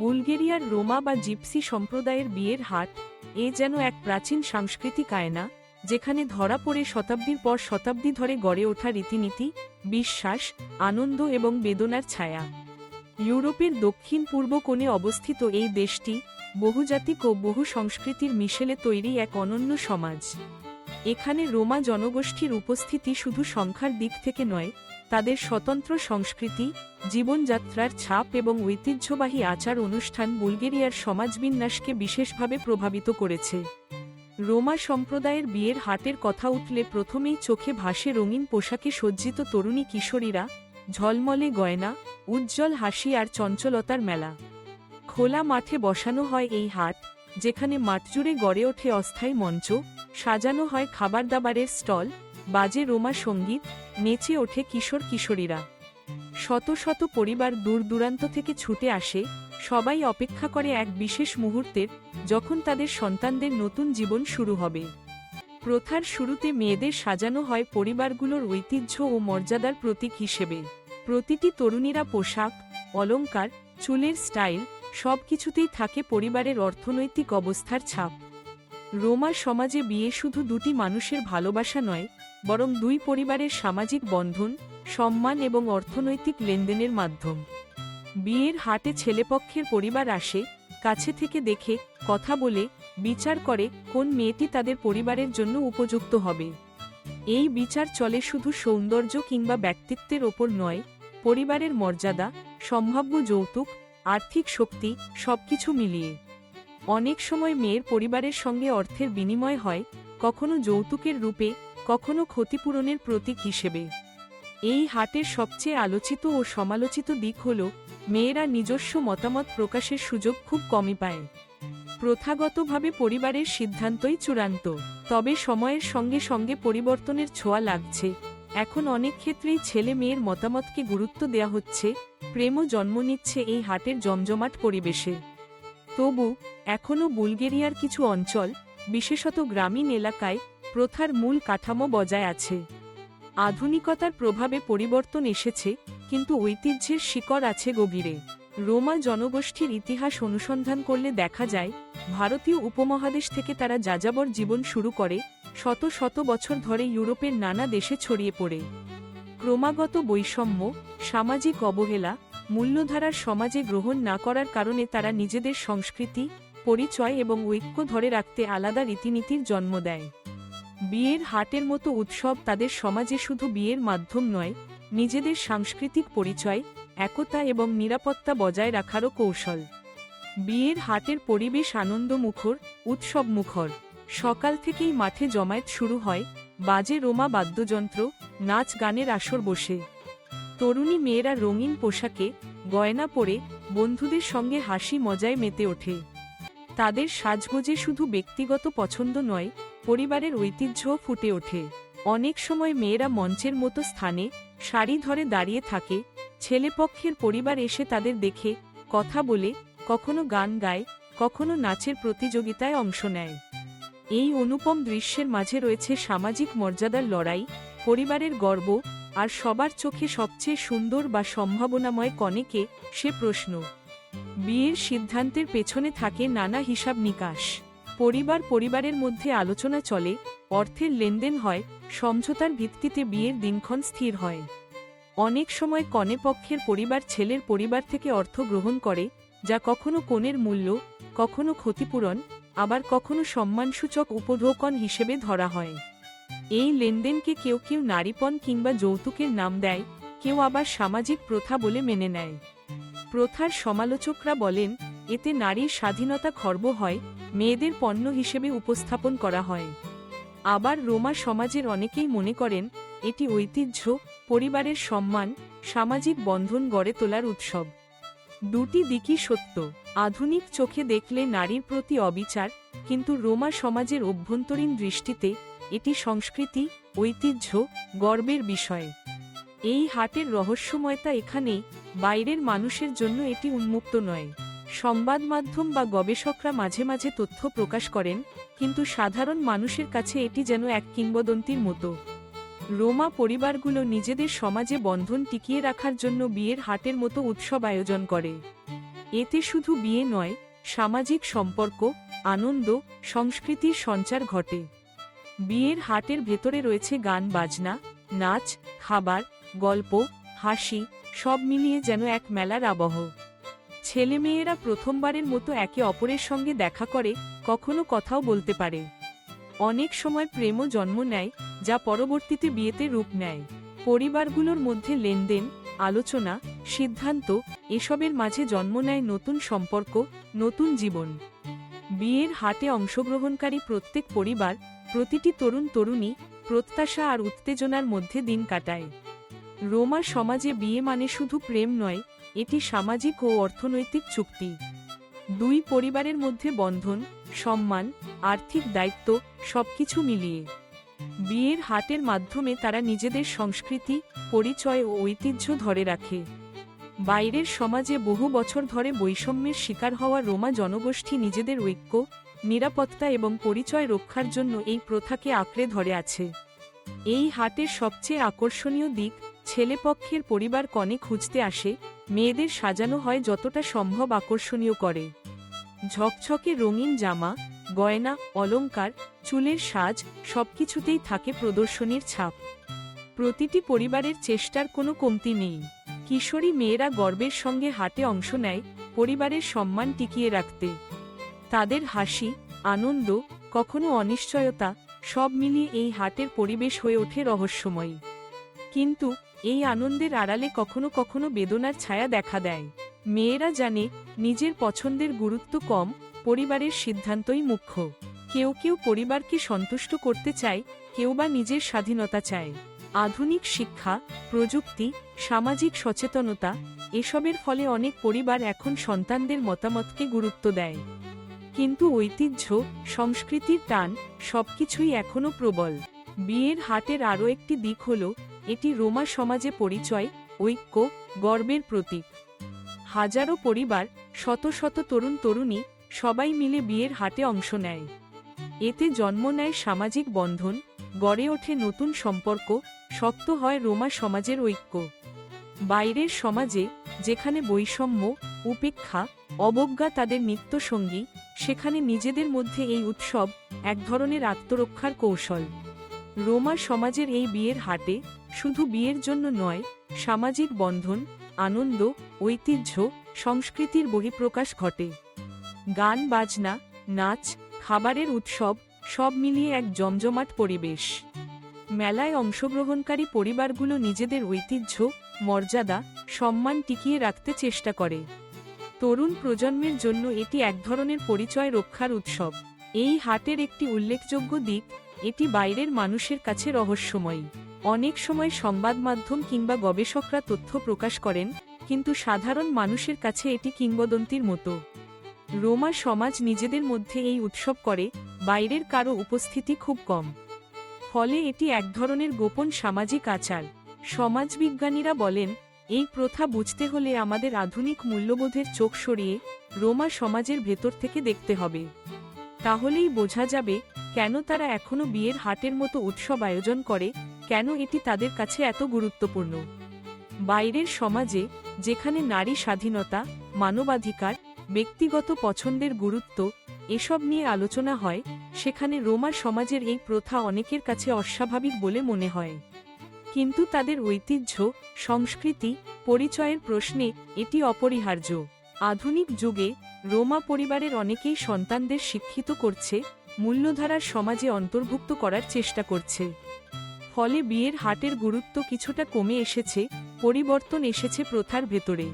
বুলগেরিয়ার রোমা বা জিপসি সম্প্রদায়ের বিয়ের হাট এ যেন এক প্রাচীন সাংস্কৃতিক আয়না, যেখানে ধরা পড়ে শতাব্দীর পর শতাব্দী ধরে গড়ে ওঠা রীতিনীতি, বিশ্বাস, আনন্দ এবং বেদনার ছায়া। ইউরোপের দক্ষিণ পূর্ব কোণে অবস্থিত এই দেশটি বহুজাতিক ও বহু সংস্কৃতির মিশেলে তৈরি এক অনন্য সমাজ। এখানে রোমা জনগোষ্ঠীর উপস্থিতি শুধু সংখ্যার দিক থেকে নয়, তাদের স্বতন্ত্র সংস্কৃতি, জীবনযাত্রার ছাপ এবং ঐতিহ্যবাহী আচার অনুষ্ঠান বুলগেরিয়ার সমাজবিন্যাসকে বিশেষভাবে প্রভাবিত করেছে। রোমা সম্প্রদায়ের বিয়ের হাটের কথা উঠলে প্রথমেই চোখে ভাসে রঙিন পোশাকে সজ্জিত তরুণী কিশোরীরা, ঝলমলে গয়না, উজ্জ্বল হাসি আর চঞ্চলতার মেলা। খোলা মাঠে বসানো হয় এই হাট, যেখানে মাঠজুড়ে গড়ে ওঠে অস্থায়ী মঞ্চ সাজানো হয় খাবার দাবারের স্টল, বাজে রোমা সংগীত, নেচে ওঠে কিশোর কিশোরীরা। শত শত পরিবার দূর দূরান্ত থেকে ছুটে আসে, সবাই অপেক্ষা করে এক বিশেষ মুহূর্তের, যখন তাদের সন্তানদের নতুন জীবন শুরু হবে। প্রথার শুরুতে মেয়েদের সাজানো হয় পরিবারগুলোর ঐতিহ্য ও মর্যাদার প্রতীক হিসেবে। প্রতিটি তরুণীরা পোশাক, অলংকার, চুলের স্টাইল সব কিছুতেই থাকে পরিবারের অর্থনৈতিক অবস্থার ছাপ। রোমা সমাজে বিয়ে শুধু দুটি মানুষের ভালোবাসা নয়, বরং দুই পরিবারের সামাজিক বন্ধন, সম্মান এবং অর্থনৈতিক লেনদেনের মাধ্যম। বিয়ের হাটে ছেলেপক্ষের পরিবার আসে, কাছে থেকে দেখে, কথা বলে, বিচার করে কোন মেয়েটি তাদের পরিবারের জন্য উপযুক্ত হবে। এই বিচার চলে শুধু সৌন্দর্য কিংবা ব্যক্তিত্বের ওপর নয়, পরিবারের মর্যাদা, সম্ভাব্য যৌতুক, আর্থিক শক্তি, সবকিছু মিলিয়ে। অনেক সময় মেয়ের পরিবারের সঙ্গে অর্থের বিনিময় হয়, কখনো যৌতুকের রূপে, কখনো ক্ষতিপূরণের প্রতীক হিসেবে। এই হাটের সবচেয়ে আলোচিত ও সমালোচিত দিক হল, মেয়েরা নিজস্ব মতামত প্রকাশের সুযোগ খুব কমই পায়। প্রথাগতভাবে পরিবারের সিদ্ধান্তই চূড়ান্ত, তবে সময়ের সঙ্গে সঙ্গে পরিবর্তনের ছোঁয়া লাগছে। এখন অনেক ক্ষেত্রেই ছেলে মেয়ের মতামতকে গুরুত্ব দেয়া হচ্ছে, প্রেমও জন্ম নিচ্ছে এই হাটের জমজমাট পরিবেশে। তবু, এখনও বুলগেরিয়ার কিছু অঞ্চল, বিশেষত গ্রামীণ এলাকায়, প্রথার মূল কাঠামো বজায় আছে। আধুনিকতার প্রভাবে পরিবর্তন এসেছে, কিন্তু ঐতিহ্যের শিকড় আছে গভীরে। রোমা জনগোষ্ঠীর ইতিহাস অনুসন্ধান করলে দেখা যায়, ভারতীয় উপমহাদেশ থেকে তারা যাযাবর জীবন শুরু করে, শত শত বছর ধরে ইউরোপের নানা দেশে ছড়িয়ে পড়ে। ক্রমাগত বৈষম্য, সামাজিক অবহেলা মূল্যধারার সমাজে গ্রহণ না করার কারণে তারা নিজেদের সংস্কৃতি, পরিচয় এবং ঐক্য ধরে রাখতে আলাদা রীতিনীতির জন্ম দেয়। বিয়ের হাটের মতো উৎসব তাদের সমাজে শুধু বিয়ের মাধ্যম নয়, নিজেদের সাংস্কৃতিক পরিচয়, একতা এবং নিরাপত্তা বজায় রাখারও কৌশল। বিয়ের হাটের পরিবেশ আনন্দমুখর, উৎসবমুখর। সকাল থেকেই মাঠে জমায়েত শুরু হয়, বাজে রোমা বাদ্যযন্ত্র, নাচ গানের আসর বসে। তরুণী মেয়েরা রঙিন পোশাকে গয়না পরে বন্ধুদের সঙ্গে হাসি মজায় মেতে ওঠে। তাদের সাজগোজে শুধু ব্যক্তিগত পছন্দ নয়, পরিবারের ঐতিহ্যও ফুটে ওঠে। অনেক সময় মেয়েরা মঞ্চের মতো স্থানে সারি ধরে দাঁড়িয়ে থাকে ছেলেপক্ষের পরিবার এসে তাদের দেখে, কথা বলে, কখনো গান গায়, কখনো নাচের প্রতিযোগিতায় অংশ নেয়। এই অনুপম দৃশ্যের মাঝে রয়েছে সামাজিক মর্যাদার লড়াই, পরিবারের গর্ব আর সবার চোখে সবচেয়ে সুন্দর বা সম্ভাবনাময় কনেকে সে প্রশ্ন। বিয়ের সিদ্ধান্তের পেছনে থাকে নানা হিসাব নিকাশ। পরিবার পরিবারের মধ্যে আলোচনা চলে, অর্থের লেনদেন হয়, সমঝোতার ভিত্তিতে বিয়ের দিনক্ষণ স্থির হয়। অনেক সময় কনে পক্ষের পরিবার ছেলের পরিবার থেকে অর্থ গ্রহণ করে, যা কখনো কনের মূল্য, কখনো ক্ষতিপূরণ, আবার কখনো সম্মানসূচক উপঢৌকন হিসেবে ধরা হয়। এই লেনদেনকে কেউ কেউ নারীপণ কিংবা যৌতুকের নাম দেয়, কেউ আবার সামাজিক প্রথা বলে মেনে নেয়। প্রথার সমালোচকরা বলেন, এতে নারীর স্বাধীনতা খর্ব হয়, মেয়েদের পণ্য হিসেবে উপস্থাপন করা হয়। আবার রোমা সমাজের অনেকেই মনে করেন, এটি ঐতিহ্য, পরিবারের সম্মান, সামাজিক বন্ধন গড়ে তোলার উৎসব। দুটি দিকই সত্য, আধুনিক চোখে দেখলে নারীর প্রতি অবিচার, কিন্তু রোমা সমাজের অভ্যন্তরীণ দৃষ্টিতে এটি সংস্কৃতি, ঐতিহ্য, গর্বের বিষয়। এই হাটের রহস্যময়তা এখানেই, বাইরের মানুষের জন্য এটি উন্মুক্ত নয়। সংবাদ মাধ্যম বা গবেষকরা মাঝে মাঝে তথ্য প্রকাশ করেন, কিন্তু সাধারণ মানুষের কাছে এটি যেন এক কিংবদন্তির মতো। রোমা পরিবারগুলো নিজেদের সমাজে বন্ধন টিকিয়ে রাখার জন্য বিয়ের হাটের মতো উৎসব আয়োজন করে। এতে শুধু বিয়ে নয়, সামাজিক সম্পর্ক, আনন্দ, সংস্কৃতির সঞ্চার ঘটে। বিয়ের হাটের ভেতরে রয়েছে গান, বাজনা, নাচ, খাবার, গল্প, হাসি, সব মিলিয়ে যেন এক মেলার আবহ। ছেলেমেয়েরা প্রথমবারের মতো একে অপরের সঙ্গে দেখা করে, কখনো কথাও বলতে পারে। অনেক সময় প্রেমও জন্ম নেয়, যা পরবর্তীতে বিয়েতে রূপ নেয়। পরিবারগুলোর মধ্যে লেনদেন, আলোচনা, সিদ্ধান্ত, এসবের মাঝে জন্ম নেয় নতুন সম্পর্ক, নতুন জীবন। বিয়ের হাটে অংশগ্রহণকারী প্রত্যেক পরিবার প্রতিটি তরুণ তরুণী প্রত্যাশা আর উত্তেজনার মধ্যে দিন কাটায়। রোমা সমাজে বিয়ে মানে শুধু প্রেম নয়, এটি সামাজিক ও অর্থনৈতিক চুক্তি। দুই পরিবারের মধ্যে বন্ধন, সম্মান, আর্থিক দায়িত্ব সবকিছু মিলিয়ে। বিয়ের হাটের মাধ্যমে তারা নিজেদের সংস্কৃতি, পরিচয় ও ঐতিহ্য ধরে রাখে। বাইরের সমাজে বহু বছর ধরে বৈষম্যের শিকার হওয়া রোমা জনগোষ্ঠী নিজেদের ঐক্য নিরাপত্তা এবং পরিচয় রক্ষার জন্য এই প্রথাকে আঁকড়ে ধরে আছে। এই হাটের সবচেয়ে আকর্ষণীয় দিক ছেলেপক্ষের পরিবার কনে খুঁজতে আসে, মেয়েদের সাজানো হয় যতটা সম্ভব আকর্ষণীয় করে। ঝকঝকে রঙিন জামা, গয়না, অলংকার, চুলের সাজ, সবকিছুতেই থাকে প্রদর্শনীর ছাপ। প্রতিটি পরিবারের চেষ্টার কোনো কমতি নেই। কিশোরী মেয়েরা গর্বের সঙ্গে হাটে অংশ নেয়, পরিবারের সম্মান টিকিয়ে রাখতে। তাদের হাসি, আনন্দ, কখনো অনিশ্চয়তা, সব মিলিয়ে এই হাটের পরিবেশ হয়ে ওঠে রহস্যময়ী। কিন্তু এই আনন্দের আড়ালে কখনো কখনো বেদনার ছায়া দেখা দেয়। মেয়েরা জানে নিজের পছন্দের গুরুত্ব কম, পরিবারের সিদ্ধান্তই মুখ্য। কেউ কেউ পরিবারকে সন্তুষ্ট করতে চায়, কেউ বা নিজের স্বাধীনতা চায়। আধুনিক শিক্ষা, প্রযুক্তি, সামাজিক সচেতনতা, এসবের ফলে অনেক পরিবার এখন সন্তানদের মতামতকে গুরুত্ব দেয়। কিন্তু ঐতিহ্য, সংস্কৃতির টান, সবকিছুই এখনও প্রবল। বিয়ের হাটের আরও একটি দিক হল, এটি রোমা সমাজে পরিচয়, ঐক্য, গর্বের প্রতীক। হাজারো পরিবার, শত শত তরুণ তরুণী, সবাই মিলে বিয়ের হাটে অংশ নেয়। এতে জন্ম নেয় সামাজিক বন্ধন, গড়ে ওঠে নতুন সম্পর্ক, শক্ত হয় রোমা সমাজের ঐক্য। বাইরের সমাজে যেখানে বৈষম্য, উপেক্ষা, অবজ্ঞা তাদের নিত্যসঙ্গী, সেখানে নিজেদের মধ্যে এই উৎসব এক ধরনের আত্মরক্ষার কৌশল। রোমা সমাজের এই বিয়ের হাটে শুধু বিয়ের জন্য নয়, সামাজিক বন্ধন, আনন্দ, ঐতিহ্য, সংস্কৃতির বহিঃপ্রকাশ ঘটে। গান, বাজনা, নাচ, খাবারের উৎসব সব মিলিয়ে এক জমজমাট পরিবেশ। মেলায় অংশগ্রহণকারী পরিবারগুলো নিজেদের ঐতিহ্য মর্যাদা, সম্মান টিকিয়ে রাখতে চেষ্টা করে। তরুণ প্রজন্মের জন্য এটি এক ধরনের পরিচয় রক্ষার উৎসব। এই হাটের একটি উল্লেখযোগ্য দিক, এটি বাইরের মানুষের কাছে রহস্যময়ী। অনেক সময় সংবাদ মাধ্যম কিংবা গবেষকরা তথ্য প্রকাশ করেন, কিন্তু সাধারণ মানুষের কাছে এটি কিংবদন্তির মতো। রোমা সমাজ নিজেদের মধ্যে এই উৎসব করে, বাইরের কারও উপস্থিতি খুব কম। ফলে এটি এক ধরনের গোপন সামাজিক আচার। সমাজবিজ্ঞানীরা বলেন, এই প্রথা বুঝতে হলে আমাদের আধুনিক মূল্যবোধের চোখ সরিয়ে রোমা সমাজের ভেতর থেকে দেখতে হবে। তাহলেই বোঝা যাবে, কেন তারা এখনও বিয়ের হাটের মতো উৎসব আয়োজন করে, কেন এটি তাদের কাছে এত গুরুত্বপূর্ণ। বাইরের সমাজে, যেখানে নারী স্বাধীনতা, মানবাধিকার, ব্যক্তিগত পছন্দের গুরুত্ব, এসব নিয়ে আলোচনা হয়, সেখানে রোমা সমাজের এই প্রথা অনেকের কাছে অস্বাভাবিক বলে মনে হয়। কিন্তু তাদের ঐতিহ্য, সংস্কৃতি, পরিচয়ের প্রশ্নে এটি অপরিহার্য। আধুনিক যুগে রোমা পরিবারের অনেকেই সন্তানদের শিক্ষিত করছে, মূল্যধারার সমাজে অন্তর্ভুক্ত করার চেষ্টা করছে। ফলে বিয়ের হাটের গুরুত্ব কিছুটা কমে এসেছে, পরিবর্তন এসেছে প্রথার ভেতরে।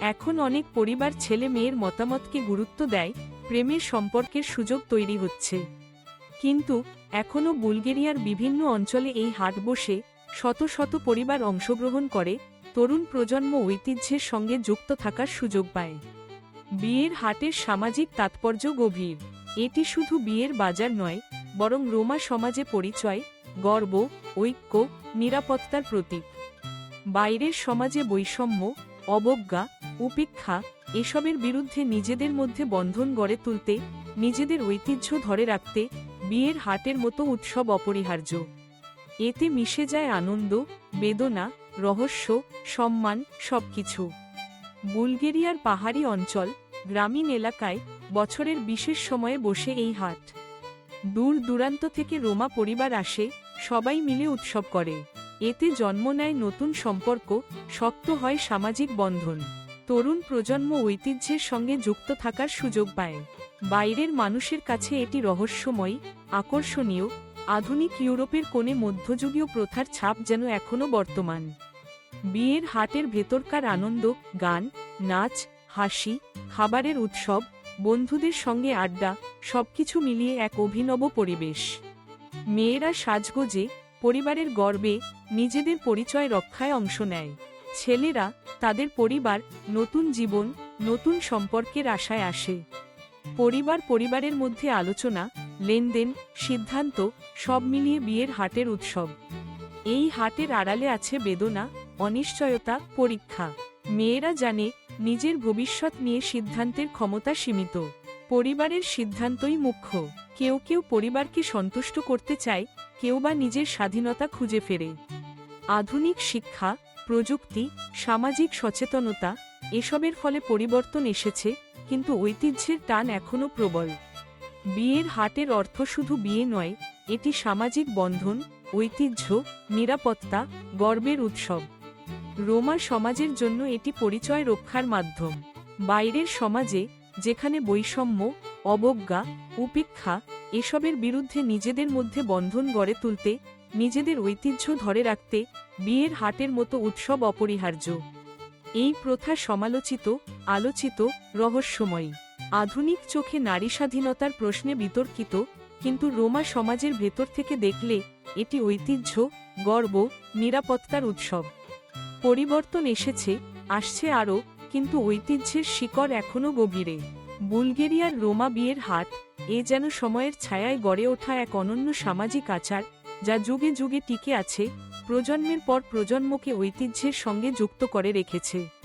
এখন অনেক পরিবার ছেলে মেয়ের মতামতকে গুরুত্ব দেয়, প্রেমের সম্পর্কের সুযোগ তৈরি হচ্ছে। কিন্তু এখনও বুলগেরিয়ার বিভিন্ন অঞ্চলে এই হাট বসে শত শত পরিবার অংশগ্রহণ করে, তরুণ প্রজন্ম ঐতিহ্যের সঙ্গে যুক্ত থাকার সুযোগ পায়। বিয়ের হাটের সামাজিক তাৎপর্য গভীর। এটি শুধু বিয়ের বাজার নয়, বরং রোমা সমাজে পরিচয়, গর্ব, ঐক্য, নিরাপত্তার প্রতীক। বাইরের সমাজে বৈষম্য, অবজ্ঞা, উপেক্ষা, এসবের বিরুদ্ধে নিজেদের মধ্যে বন্ধন গড়ে তুলতে, নিজেদের ঐতিহ্য ধরে রাখতে, বিয়ের হাটের মতো উৎসব অপরিহার্য। এতে মিশে যায় আনন্দ, বেদনা, রহস্য, সম্মান, সবকিছু। বুলগেরিয়ার পাহাড়ি অঞ্চল, গ্রামীণ এলাকায় বছরের বিশেষ সময়ে বসে এই হাট। দূর দূরান্ত থেকে রোমা পরিবার আসে, সবাই মিলে উৎসব করে। এতে জন্ম নেয় নতুন সম্পর্ক, শক্ত হয় সামাজিক বন্ধন। তরুণ প্রজন্ম ঐতিহ্যের সঙ্গে যুক্ত থাকার সুযোগ পায়। বাইরের মানুষের কাছে এটি রহস্যময়, আকর্ষণীয় আধুনিক ইউরোপের কোণে মধ্যযুগীয় প্রথার ছাপ যেন এখনও বর্তমান। বিয়ের হাটের ভেতরকার আনন্দ, গান, নাচ, হাসি, খাবারের উৎসব, বন্ধুদের সঙ্গে আড্ডা, সবকিছু মিলিয়ে এক অভিনব পরিবেশ। মেয়েরা সাজগোজে, পরিবারের গর্বে, নিজেদের পরিচয় রক্ষায় অংশ নেয়। ছেলেরা তাদের পরিবার, নতুন জীবন, নতুন সম্পর্কের আশায় আসে। পরিবার পরিবারের মধ্যে আলোচনা লেনদেন, সিদ্ধান্ত, সব মিলিয়ে বিয়ের হাটের উৎসব। এই হাটের আড়ালে আছে বেদনা, অনিশ্চয়তা, পরীক্ষা। মেয়েরা জানে, নিজের ভবিষ্যৎ নিয়ে সিদ্ধান্তের ক্ষমতা সীমিত। পরিবারের সিদ্ধান্তই মুখ্য। কেউ কেউ পরিবারকে সন্তুষ্ট করতে চায়, কেউ বা নিজের স্বাধীনতা খুঁজে ফেরে। আধুনিক শিক্ষা, প্রযুক্তি, সামাজিক সচেতনতা, এসবের ফলে পরিবর্তন এসেছে, কিন্তু ঐতিহ্যের টান এখনও প্রবল। বিয়ের হাটের অর্থ শুধু বিয়ে নয়, এটি সামাজিক বন্ধন, ঐতিহ্য, নিরাপত্তা, গর্বের উৎসব। রোমা সমাজের জন্য এটি পরিচয় রক্ষার মাধ্যম। বাইরের সমাজে, যেখানে বৈষম্য, অবজ্ঞা, উপেক্ষা, এসবের বিরুদ্ধে নিজেদের মধ্যে বন্ধন গড়ে তুলতে, নিজেদের ঐতিহ্য ধরে রাখতে, বিয়ের হাটের মতো উৎসব অপরিহার্য। এই প্রথা সমালোচিত, আলোচিত, রহস্যময়ী। আধুনিক চোখে নারী স্বাধীনতার প্রশ্নে বিতর্কিত, কিন্তু রোমা সমাজের ভেতর থেকে দেখলে, এটি ঐতিহ্য, গর্ব, নিরাপত্তার উৎসব। পরিবর্তন এসেছে, আসছে আরও, কিন্তু ঐতিহ্যের শিকড় এখনও গভীরে। বুলগেরিয়ার রোমা বিয়ের হাট, এ যেন সময়ের ছায়ায় গড়ে ওঠা এক অনন্য সামাজিক আচার, যা যুগে যুগে টিকে আছে, প্রজন্মের পর প্রজন্মকে ঐতিহ্যের সঙ্গে যুক্ত করে রেখেছে।